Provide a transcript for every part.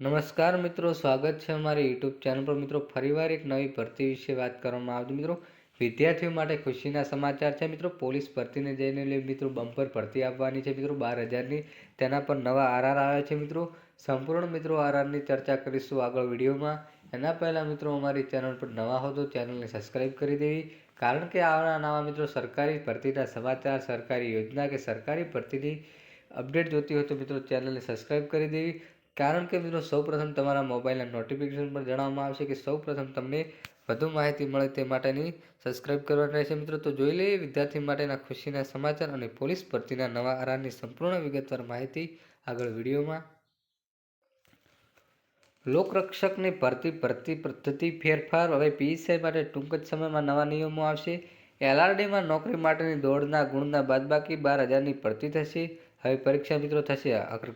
નમસ્કાર મિત્રો, સ્વાગત છે અમારી યુટ્યુબ ચેનલ પર. મિત્રો, ફરીવાર એક નવી ભરતી વિશે વાત કરવામાં આવતી મિત્રો, વિદ્યાર્થીઓ માટે ખુશીના સમાચાર છે. મિત્રો, પોલીસ ભરતીને જઈને લઈ મિત્રો, બમ્પર ભરતી આપવાની છે. મિત્રો, બાર હજારની તેના પર નવા આરઆર આવ્યા છે. મિત્રો, સંપૂર્ણ મિત્રો આરઆરની ચર્ચા કરીશું આગળ વિડીયોમાં. એના પહેલાં મિત્રો, અમારી ચેનલ પર નવા હો તો ચેનલને સબસ્ક્રાઈબ કરી દેવી. કારણ કે આવા નવા મિત્રો, સરકારી ભરતીના સમાચાર, સરકારી યોજના કે સરકારી ભરતીની અપડેટ જોતી હોય તો મિત્રો, ચેનલને સબસ્ક્રાઈબ કરી દેવી. કારણ કે મિત્રો, સૌપ્રથમ તમારા મોબાઈલના નોટિફિકેશન પર જણાવવામાં આવશે કે સૌપ્રથમ તમને વધુ માહિતી મળે તે માટેની સબસ્ક્રાઇબ કરવાની રહેશે મિત્રો. તો જોઈ લઈએ વિદ્યાર્થી માટેના ખુશીના સમાચાર અને પોલીસ ભરતીના નવા આરાની સંપૂર્ણ વિગતવાર માહિતી આગળ વિડીયોમાં. લોકરક્ષકની ભરતી ભરતી પદ્ધતિ ફેરફાર. હવે પીએસઆઈ માટે ટૂંક જ સમયમાં નવા નિયમો આવશે. એલઆરડીમાં નોકરી માટેની દોડના ગુણના બાદબાકી બાર હજારની ભરતી થશે. હવે પરીક્ષા મિત્રો થશે.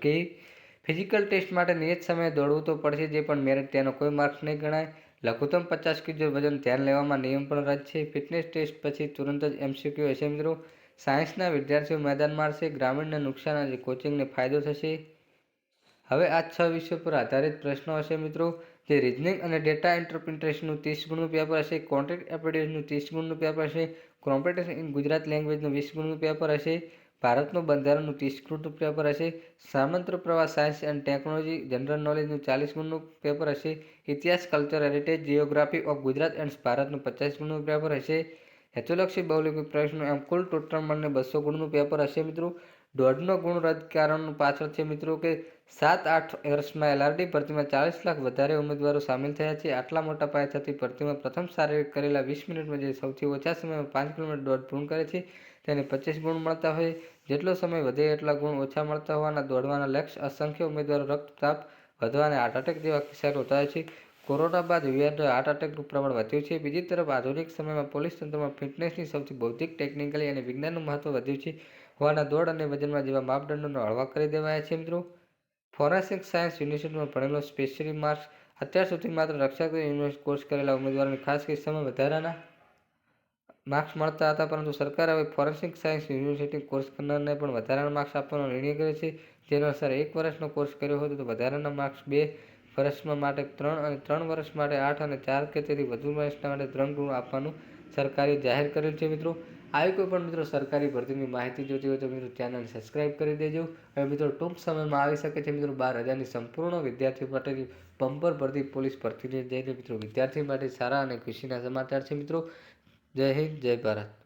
કે ફિઝિકલ ટેસ્ટ માટે નિયત સમયે દોડવું તો પડશે જે, પણ મેરિટ તેનો કોઈ માર્ક્સ નહીં ગણાય. લઘુત્તમ પચાસ કિલો વજન ધ્યાન લેવામાં નિયમ પણ રદ છે. ફિટનેસ ટેસ્ટ પછી તુરંત જ એમસીક્યુ હશે મિત્રો. સાયન્સના વિદ્યાર્થીઓ મેદાન મારશે, ગ્રામીણને નુકસાન અને કોચિંગને ફાયદો થશે. હવે આ છ વિષયો પર આધારિત પ્રશ્નો હશે મિત્રો, જે રિઝનિંગ અને ડેટા ઇન્ટરપ્રિટેશનનું ત્રીસ ગુણનું પેપર હશે, કોન્ટેક્ટ એપ્લિકેશનનું ત્રીસ ગુણનું પેપર હશે કોમ્પિટેશન ઇન ગુજરાત લેંગ્વેજનું વીસ ગુણનું પેપર હશે. ભારતનું બંધારણનું ત્રીસ ગુણનું પેપર હશે, સામંત્ર પ્રવાહ સાયન્સ એન્ડ ટેકનોલોજી, જનરલ નોલેજનું ચાલીસ ગુણનું પેપર હશે, ઇતિહાસ, culture, heritage geography of Gujarat and ભારતનું પચાસ ગુણનું પેપર હશે. હેતુલક્ષી બહુલિંગી પ્રશ્નો એમ કુલ ટોટલ મળીને બસો ગુણનું પેપર હશે મિત્રો. દોઢનો ગુણ રદ કારણનું પાછળ છે મિત્રો કે સાત આઠ વર્ષમાં એલઆરડી ભરતીમાં ચાલીસ લાખ વધારે ઉમેદવારો સામેલ થયા છે. આટલા મોટા પાયે થતી ભરતીમાં પ્રથમ શારીરિક કરેલા વીસ મિનિટમાં જે સૌથી ઓછા સમયમાં પાંચ કિલોમીટર દોડ પૂર્ણ કરે છે, તેને પચીસ ગુણ મળતા હોય. જેટલો સમય વધે એટલા ગુણ ઓછા મળતા હોવાના દોડવાના લક્ષ્ય અસંખ્ય ઉમેદવારો રક્તતાપ વધવા અને હાર્ટ એટેક જેવા કિસ્સા નોંધાયા છે. કોરોના બાદ વિદ્યાર્થીઓ હાર્ટ એટેકનું પ્રમાણ વધ્યું છે. બીજી તરફ આધુનિક સમયમાં પોલીસ તંત્રમાં ફિટનેસની સૌથી બૌદ્ધિક ટેકનિકલી અને વિજ્ઞાનનું મહત્વ વધ્યું છે. હોવાના દોડ અને વજનમાં જેવા માપદંડોને હળવા કરી દેવાયા છે મિત્રો. ફોરેન્સિક સાયન્સ યુનિવર્સિટીમાં ભણેલો સ્પેશિયલી માર્ક્સ અત્યાર સુધી માત્ર રક્ષક યુનિવર્સિટી કોર્સ કરેલા ઉમેદવારોને ખાસ કિસ્સામાં વધારાના માર્ક્સ મળતા હતા, પરંતુ સરકાર હવે ફોરેન્સિક સાયન્સ યુનિવર્સિટી કોર્સ કરનારને પણ વધારાના માર્ક્સ આપવાનો નિર્ણય કર્યો છે. જેનો અનુસાર એક વર્ષનો કોર્સ કર્યો હોય તો વધારાના માર્ક્સ બે વર્ષમાં માટે ત્રણ અને ત્રણ વર્ષ માટે આઠ અને ચાર કે તેથી વધુ વર્ષના માટે ત્રણ ગુણ આપવાનું સરકારે જાહેર કરેલ છે મિત્રો. આવી કોઈ પણ મિત્રો સરકારી ભરતીની માહિતી જોતી હોય તો મિત્રો ચેનલ સબસ્ક્રાઇબ કરી દેજો. હવે મિત્રો ટૂંક સમયમાં આવી શકે છે મિત્રો બાર હજારની સંપૂર્ણ વિદ્યાર્થીઓ માટેની પંપર ભરતી પોલીસ ભરતીને જઈને મિત્રો વિદ્યાર્થી માટે સારા અને ખુશીના સમાચાર છે મિત્રો. જય હિન્દ, જય ભારત.